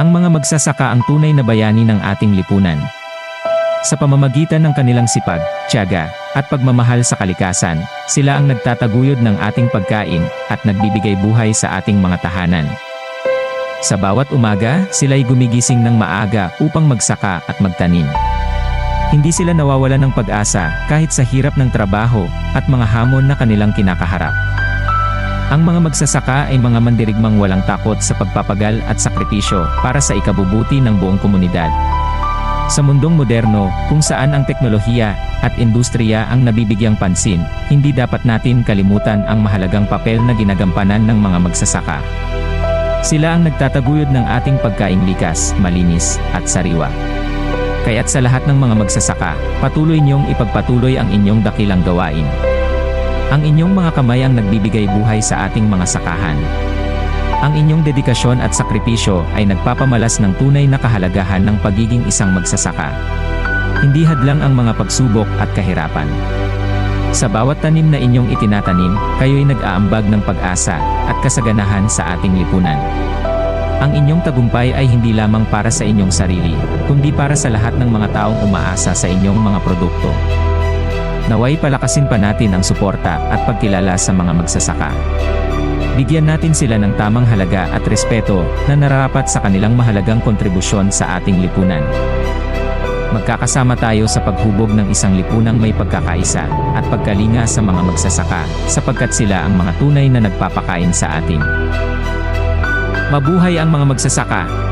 Ang mga magsasaka ang tunay na bayani ng ating lipunan. Sa pamamagitan ng kanilang sipag, tiyaga, at pagmamahal sa kalikasan, sila ang nagtataguyod ng ating pagkain at nagbibigay buhay sa ating mga tahanan. Sa bawat umaga, sila'y gumigising ng maaga upang magsaka at magtanim. Hindi sila nawawala ng pag-asa kahit sa hirap ng trabaho at mga hamon na kanilang kinakaharap. Ang mga magsasaka ay mga mandirigmang walang takot sa pagpapagal at sakripisyo para sa ikabubuti ng buong komunidad. Sa mundong moderno, kung saan ang teknolohiya at industriya ang nabibigyang pansin, hindi dapat natin kalimutan ang mahalagang papel na ginagampanan ng mga magsasaka. Sila ang nagtataguyod ng ating pagkaing likas, malinis, at sariwa. Kaya't sa lahat ng mga magsasaka, patuloy niyong ipagpatuloy ang inyong dakilang gawain. Ang inyong mga kamay ang nagbibigay buhay sa ating mga sakahan. Ang inyong dedikasyon at sakripisyo ay nagpapamalas ng tunay na kahalagahan ng pagiging isang magsasaka. Hindi hadlang ang mga pagsubok at kahirapan. Sa bawat tanim na inyong itinatanim, kayo'y nag-aambag ng pag-asa at kasaganahan sa ating lipunan. Ang inyong tagumpay ay hindi lamang para sa inyong sarili, kundi para sa lahat ng mga taong umaasa sa inyong mga produkto. Naway palakasin pa natin ang suporta at pagkilala sa mga magsasaka. Bigyan natin sila ng tamang halaga at respeto na nararapat sa kanilang mahalagang kontribusyon sa ating lipunan. Magkakasama tayo sa paghubog ng isang lipunang may pagkakaisa at pagkalinga sa mga magsasaka sapagkat sila ang mga tunay na nagpapakain sa atin. Mabuhay ang mga magsasaka!